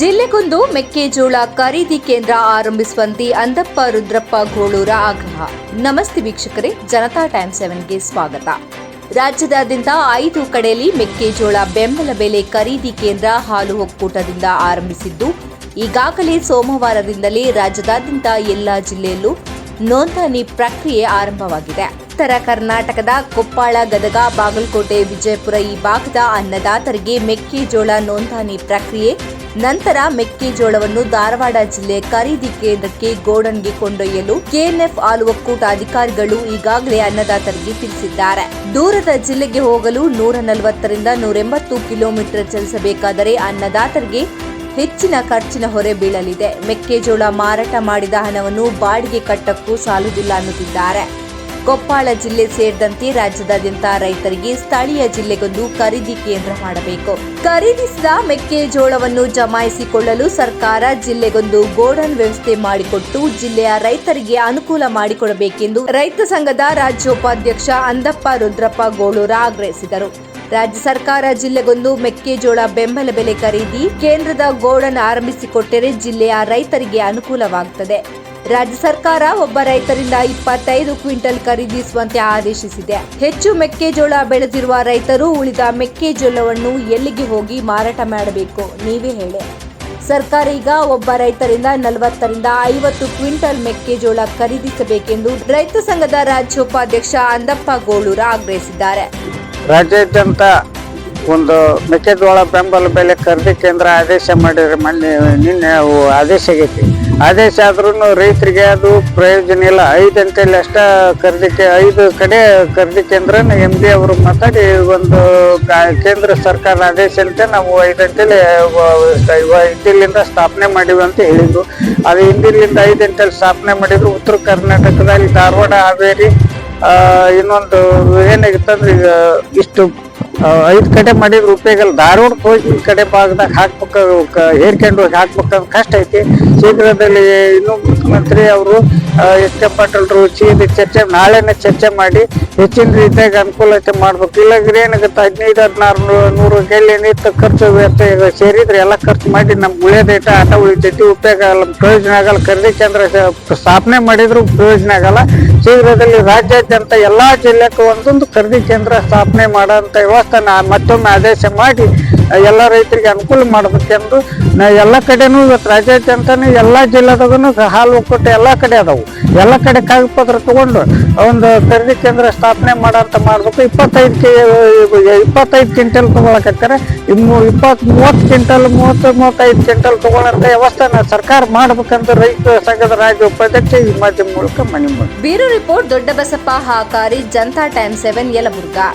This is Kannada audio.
ಜಿಲ್ಲೆಗೊಂದು ಮೆಕ್ಕೆಜೋಳ ಖರೀದಿ ಕೇಂದ್ರ ಆರಂಭಿಸುವಂತೆ ಅಂದಪ್ಪ ರುದ್ರಪ್ಪ ಗೋಳೂರ ಆಗ್ರಹ. ನಮಸ್ತೆ ವೀಕ್ಷಕರೇ, ಜನತಾ ಟೈಮ್ ಸೆವೆನ್ಗೆ ಸ್ವಾಗತ. ರಾಜ್ಯದಾದ್ಯಂತ ಐದು ಕಡೆಯಲ್ಲಿ ಮೆಕ್ಕೆಜೋಳ ಬೆಂಬಲ ಬೆಲೆ ಖರೀದಿ ಕೇಂದ್ರ ಹಾಲು ಒಕ್ಕೂಟದಿಂದ ಆರಂಭಿಸಿದ್ದು, ಈಗಾಗಲೇ ಸೋಮವಾರದಿಂದಲೇ ರಾಜ್ಯದಾದ್ಯಂತ ಎಲ್ಲ ಜಿಲ್ಲೆಯಲ್ಲೂ ನೋಂದಣಿ ಪ್ರಕ್ರಿಯೆ ಆರಂಭವಾಗಿದೆ. ಉತ್ತರ ಕರ್ನಾಟಕದ ಕೊಪ್ಪಳ, ಗದಗ, ಬಾಗಲಕೋಟೆ, ವಿಜಯಪುರ ಈ ಭಾಗದ ಅನ್ನದಾತರಿಗೆ ಮೆಕ್ಕೆಜೋಳ ನೋಂದಣಿ ಪ್ರಕ್ರಿಯೆ. ನಂತರ ಮೆಕ್ಕೆಜೋಳವನ್ನು ಧಾರವಾಡ ಜಿಲ್ಲೆ ಖರೀದಿ ಕೇಂದ್ರಕ್ಕೆ ಗೋಡನ್ಗೆ ಕೊಂಡೊಯ್ಯಲು ಕೆಎನ್ಎಫ್ ಹಾಲು ಒಕ್ಕೂಟ ಅಧಿಕಾರಿಗಳು ಈಗಾಗಲೇ ಅನ್ನದಾತರಿಗೆ ತಿಳಿಸಿದ್ದಾರೆ. ದೂರದ ಜಿಲ್ಲೆಗೆ ಹೋಗಲು ನೂರ ನಲವತ್ತರಿಂದ ನೂರ ಎಂಬತ್ತು ಕಿಲೋಮೀಟರ್ ಚಲಿಸಬೇಕಾದರೆ ಅನ್ನದಾತರಿಗೆ ಹೆಚ್ಚಿನ ಖರ್ಚಿನ ಹೊರೆ ಬೀಳಲಿದೆ. ಮೆಕ್ಕೆಜೋಳ ಮಾರಾಟ ಮಾಡಿದ ಹಣವನ್ನು ಬಾಡಿಗೆ ಕಟ್ಟಕ್ಕೂ ಸಾಲುವುದಿಲ್ಲ ಅನ್ನುತ್ತಿದ್ದಾರೆ. ಕೊಪ್ಪಾಳ ಜಿಲ್ಲೆ ಸೇರಿದಂತೆ ರಾಜ್ಯದಾದ್ಯಂತ ರೈತರಿಗೆ ಸ್ಥಳೀಯ ಜಿಲ್ಲೆಗೊಂದು ಖರೀದಿ ಕೇಂದ್ರ ಮಾಡಬೇಕು. ಖರೀದಿಸಿದ ಮೆಕ್ಕೆಜೋಳವನ್ನು ಜಮಾಯಿಸಿಕೊಳ್ಳಲು ಸರ್ಕಾರ ಜಿಲ್ಲೆಗೊಂದು ಗೋಡನ್ ವ್ಯವಸ್ಥೆ ಮಾಡಿಕೊಟ್ಟು ಜಿಲ್ಲೆಯ ರೈತರಿಗೆ ಅನುಕೂಲ ಮಾಡಿಕೊಡಬೇಕೆಂದು ರೈತ ಸಂಘದ ರಾಜ್ಯೋಪಾಧ್ಯಕ್ಷ ಅಂದಪ್ಪ ರುದ್ರಪ್ಪ ಗೋಳೂರ ಆಗ್ರಹಿಸಿದರು. ರಾಜ್ಯ ಸರ್ಕಾರ ಜಿಲ್ಲೆಗೊಂದು ಮೆಕ್ಕೆಜೋಳ ಬೆಂಬಲ ಬೆಲೆ ಖರೀದಿ ಕೇಂದ್ರದ ಗೋಡನ್ ಆರಂಭಿಸಿಕೊಟ್ಟರೆ ಜಿಲ್ಲೆಯ ರೈತರಿಗೆ ಅನುಕೂಲವಾಗುತ್ತದೆ ರಾಜ್ಯ ಸರ್ಕಾರ ಒಬ್ಬ ರೈತರಿಂದ ಇಪ್ಪತ್ತೈದು ಕ್ವಿಂಟಲ್ ಖರೀದಿಸುವಂತೆ ಆದೇಶಿಸಿದೆ. ಹೆಚ್ಚು ಮೆಕ್ಕೆಜೋಳ ಬೆಳೆದಿರುವ ರೈತರು ಉಳಿದ ಮೆಕ್ಕೆಜೋಳವನ್ನು ಎಲ್ಲಿಗೆ ಹೋಗಿ ಮಾರಾಟ ಮಾಡಬೇಕು? ನೀವೇ ಹೇಳಿ. ಸರ್ಕಾರ ಈಗ ಒಬ್ಬ ರೈತರಿಂದ ನಲವತ್ತರಿಂದ ಐವತ್ತು ಕ್ವಿಂಟಲ್ ಮೆಕ್ಕೆಜೋಳ ಖರೀದಿಸಬೇಕೆಂದು ರೈತ ಸಂಘದ ರಾಜ್ಯೋಪಾಧ್ಯಕ್ಷ ಅಂದಪ್ಪ ಗೋಳೂರ ಆಗ್ರಹಿಸಿದ್ದಾರೆ. ರಾಜ್ಯಾದ್ಯಂತ ಒಂದು ಮೆಕ್ಕೆಜೋಳ ಬೆಂಬಲ ಬೆಲೆ ಖರೀದಿ ಕೇಂದ್ರ ಆದೇಶ ಮಾಡಿದ್ರೆ ಮೊನ್ನೆ, ನಿನ್ನೆ ಆದೇಶ ಆಗೈತಿ. ಆದೇಶ ಆದ್ರೂ ರೈತರಿಗೆ ಅದು ಪ್ರಯೋಜನ ಇಲ್ಲ. ಐದು ಅಂತೇಳಿ ಅಷ್ಟ ಖರೀದಿ ಐದು ಕಡೆ ಖರೀದಿ ಕೇಂದ್ರನ ಎಂ ಡಿ ಅವರು ಮಾತಾಡಿ ಒಂದು ಕೇಂದ್ರ ಸರ್ಕಾರ ಆದೇಶ ಅಂತ ನಾವು ಐದು ಅಂತೇಳಿ ಹಿಂದಿಲಿಂದ ಸ್ಥಾಪನೆ ಮಾಡಿವಿ ಅಂತ ಹೇಳಿದ್ರು. ಅದು ಹಿಂದಿಲಿಂದ ಐದು ಅಂತೇಳಿ ಸ್ಥಾಪನೆ ಮಾಡಿದ್ರು. ಉತ್ತರ ಕರ್ನಾಟಕದಲ್ಲಿ ಧಾರವಾಡ, ಹಾವೇರಿ ಇನ್ನೊಂದು ಏನಾಗಿತ್ತಂದ್ರೆ ಈಗ ಇಷ್ಟು ಐದ್ ಕಡೆ ಮಾಡಿದ್ರ ಉಪಯೋಗ ಧಾರವಾಡಕ್ಕೆ ಹೋಗಿ ಈ ಕಡೆ ಭಾಗದಾಗ ಹಾಕ್ಬೇಕು ಹೇರ್ಕೊಂಡು ಹೋಗಿ ಹಾಕ್ಬೇಕಂದ್ರೆ ಕಷ್ಟ ಐತಿ. ಶೀಘ್ರದಲ್ಲಿ ಇನ್ನು ಮುಖ್ಯಮಂತ್ರಿ ಅವರು ಎಸ್ ಕೆ ಪಾಟೀಲ್ರು ಚೀದಿ ಚರ್ಚೆ, ನಾಳೆನೇ ಚರ್ಚೆ ಮಾಡಿ ಹೆಚ್ಚಿನ ರೀತಿಯಾಗಿ ಅನುಕೂಲತೆ ಮಾಡ್ಬೇಕು. ಇಲ್ಲಾಂದ್ರೆ ಏನಾಗುತ್ತೆ, ಹದಿನೈದು, ಹದಿನಾರು, ನೂರು ಕೈಲಿ ಏನಿತ್ತು, ಖರ್ಚು ವ್ಯರ್ಥ ಸೇರಿದ್ರೆ ಎಲ್ಲ ಖರ್ಚು ಮಾಡಿ ನಮ್ಗೆ ಉಳಿಯೋದೈತೆ ಆಟ ಉಳಿತೈತಿ ಉಪಯೋಗ ಆಗಲ್ಲ, ಪ್ರಯೋಜನ ಆಗಲ್ಲ. ಖರೀದಿ ಕೇಂದ್ರ ಸ್ಥಾಪನೆ ಮಾಡಿದ್ರು ಪ್ರಯೋಜನ ಆಗಲ್ಲ. ಶೀಘ್ರದಲ್ಲಿ ರಾಜ್ಯಾದ್ಯಂತ ಎಲ್ಲಾ ಜಿಲ್ಲೆಗೂ ಒಂದೊಂದು ಖರೀದಿ ಕೇಂದ್ರ ಸ್ಥಾಪನೆ ಮಾಡೋಂಥ ವ್ಯವಸ್ಥೆ ನಾ ಮತ್ತೊಮ್ಮೆ ಆದೇಶ ಮಾಡಿ, ಎಲ್ಲ ರೈತರಿಗೆ ಅನುಕೂಲ ಮಾಡ್ಬೇಕೆಂದು ನಾ, ಎಲ್ಲ ಕಡೆನೂ ಇವತ್ತು ರಾಜ್ಯಾದ್ಯಂತನೂ ಎಲ್ಲ ಜಿಲ್ಲೆದಾಗೂ ಹಾಲು ಒಕ್ಕೂಟ ಎಲ್ಲ ಕಡೆ ಅದಾವು. ಎಲ್ಲ ಕಡೆ ಕಾಗದ ಪತ್ರ ತಗೊಂಡು ಒಂದು ಖರೀದಿ ಕೇಂದ್ರ ಮಾಡೋಂತ ಮಾಡ್ಬೇಕು. ಇಪ್ಪತ್ತೈದು ಕೆ, ಇಪ್ಪತ್ತೈದು ಕ್ವಿಂಟಲ್ ತಗೊಳಕತ್ತಾರೆ ಇನ್ನು ಇಪ್ಪತ್ತು, ಮೂವತ್ತು ಕ್ವಿಂಟಲ್, ಮೂವತ್ತು, ಮೂವತ್ತೈದು ಕ್ವಿಂಟಲ್ ವ್ಯವಸ್ಥೆ ವ್ಯವಸ್ಥೆನ ಸರ್ಕಾರ ಮಾಡ್ಬೇಕಂತ ರೈತ ಸಂಘದ ರಾಜ್ಯ ಉಪಾಧ್ಯಕ್ಷ ಈ ಮಾಧ್ಯಮ ಮೂಲಕ ಮನವಿ ಮಾಡಿ bureau report Doddabasappa Hakari, Janata time seven Yelburga.